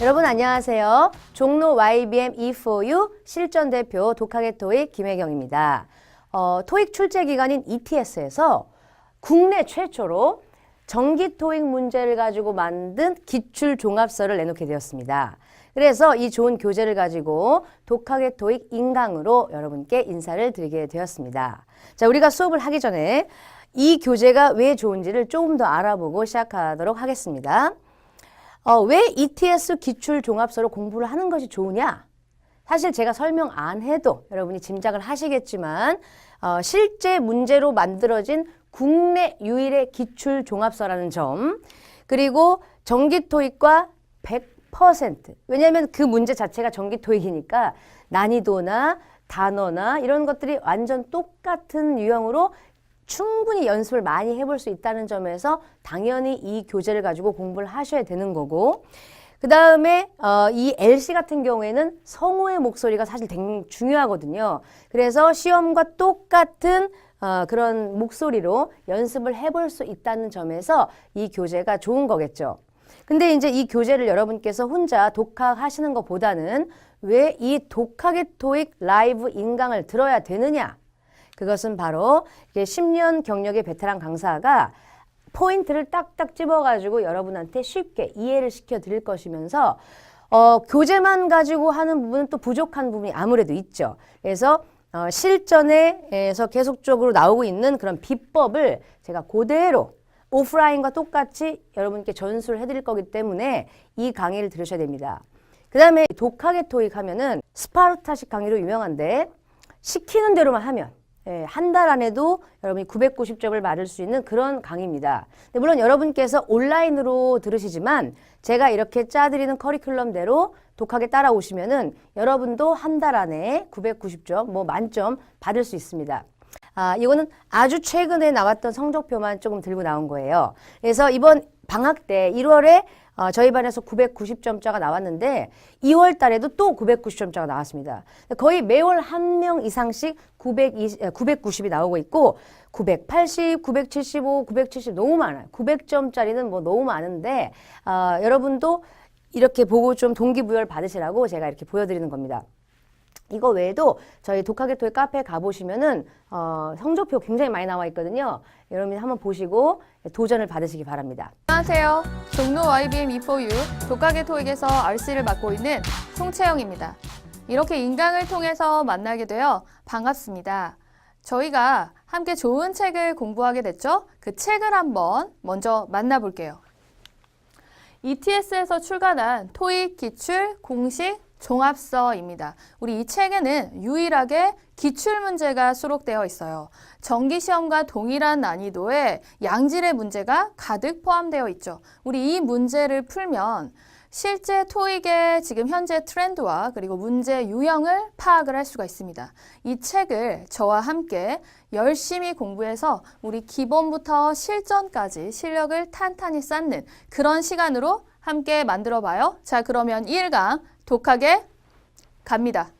여러분 안녕하세요. 종로 YBM E4U 실전 대표 독학의 토익 김혜경입니다. 어, 토익 출제 기관인 ETS에서 국내 최초로 정기 토익 문제를 가지고 만든 기출 종합서를 내놓게 되었습니다. 그래서 이 좋은 교재를 가지고 독학의 토익 인강으로 여러분께 인사를 드리게 되었습니다. 자, 우리가 수업을 하기 전에 이 교재가 왜 좋은지를 조금 더 알아보고 시작하도록 하겠습니다. 어, 왜 ETS 기출 종합서로 공부를 하는 것이 좋으냐? 사실 제가 설명 안 해도 여러분이 짐작을 하시겠지만 어, 실제 문제로 만들어진 국내 유일의 기출 종합서라는 점 그리고 정기 토익과 100% 왜냐하면 그 문제 자체가 정기 토익이니까 난이도나 단어나 이런 것들이 완전 똑같은 유형으로 충분히 연습을 많이 해볼 수 있다는 점에서 당연히 이 교재를 가지고 공부를 하셔야 되는 거고 그 다음에 어, 이 LC 같은 경우에는 성우의 목소리가 사실 되게 중요하거든요. 그래서 시험과 똑같은 어, 그런 목소리로 연습을 해볼 수 있다는 점에서 이 교재가 좋은 거겠죠. 근데 이제 이 교재를 여러분께서 혼자 독학하시는 것보다는 왜 이 독학의 토익 라이브 인강을 들어야 되느냐? 그것은 바로 이게 10년 경력의 베테랑 강사가 포인트를 딱딱 집어가지고 여러분한테 쉽게 이해를 시켜 드릴 것이면서 어, 교재만 가지고 하는 부분은 또 부족한 부분이 아무래도 있죠. 그래서 어, 실전에서 계속적으로 나오고 있는 그런 비법을 제가 그대로 오프라인과 똑같이 여러분께 전수를 해드릴 거기 때문에 이 강의를 들으셔야 됩니다. 그 다음에 독학의 토익 하면은 스파르타식 강의로 유명한데 시키는 대로만 하면 예, 한 달 안에도 여러분이 990점을 받을 수 있는 그런 강의입니다. 근데 물론 여러분께서 온라인으로 들으시지만 제가 이렇게 짜드리는 커리큘럼대로 독하게 따라오시면은 여러분도 한 달 안에 990점, 뭐 만점 받을 수 있습니다. 아, 이거는 아주 최근에 나왔던 성적표만 조금 들고 나온 거예요. 그래서 이번 방학 때 1월에 어, 저희 반에서 990점짜가 나왔는데 2월 달에도 또 990점짜가 나왔습니다. 거의 매월 한 명 이상씩 920, 990이 나오고 있고 980, 975, 970 너무 많아요. 900점짜리는 뭐 너무 많은데 어, 여러분도 이렇게 보고 좀 동기부여를 받으시라고 제가 이렇게 보여드리는 겁니다. 이거 외에도 저희 독학의 토익 카페에 가보시면은 어, 성적표 굉장히 많이 나와 있거든요. 여러분이 한번 보시고 도전을 받으시기 바랍니다. 안녕하세요. 종로 YBM E4U 독학의 토익에서 RC를 맡고 있는 송채영입니다. 이렇게 인강을 통해서 만나게 되어 반갑습니다. 저희가 함께 좋은 책을 공부하게 됐죠? 그 책을 한번 먼저 만나볼게요. ETS에서 출간한 토익 기출 공식 종합서입니다. 우리 이 책에는 유일하게 기출 문제가 수록되어 있어요. 정기 시험과 동일한 난이도의 양질의 문제가 가득 포함되어 있죠. 우리 이 문제를 풀면 실제 토익의 지금 현재 트렌드와 그리고 문제 유형을 파악을 할 수가 있습니다. 이 책을 저와 함께 열심히 공부해서 우리 기본부터 실전까지 실력을 탄탄히 쌓는 그런 시간으로 함께 만들어 봐요. 자, 그러면 1강 독하게 갑니다.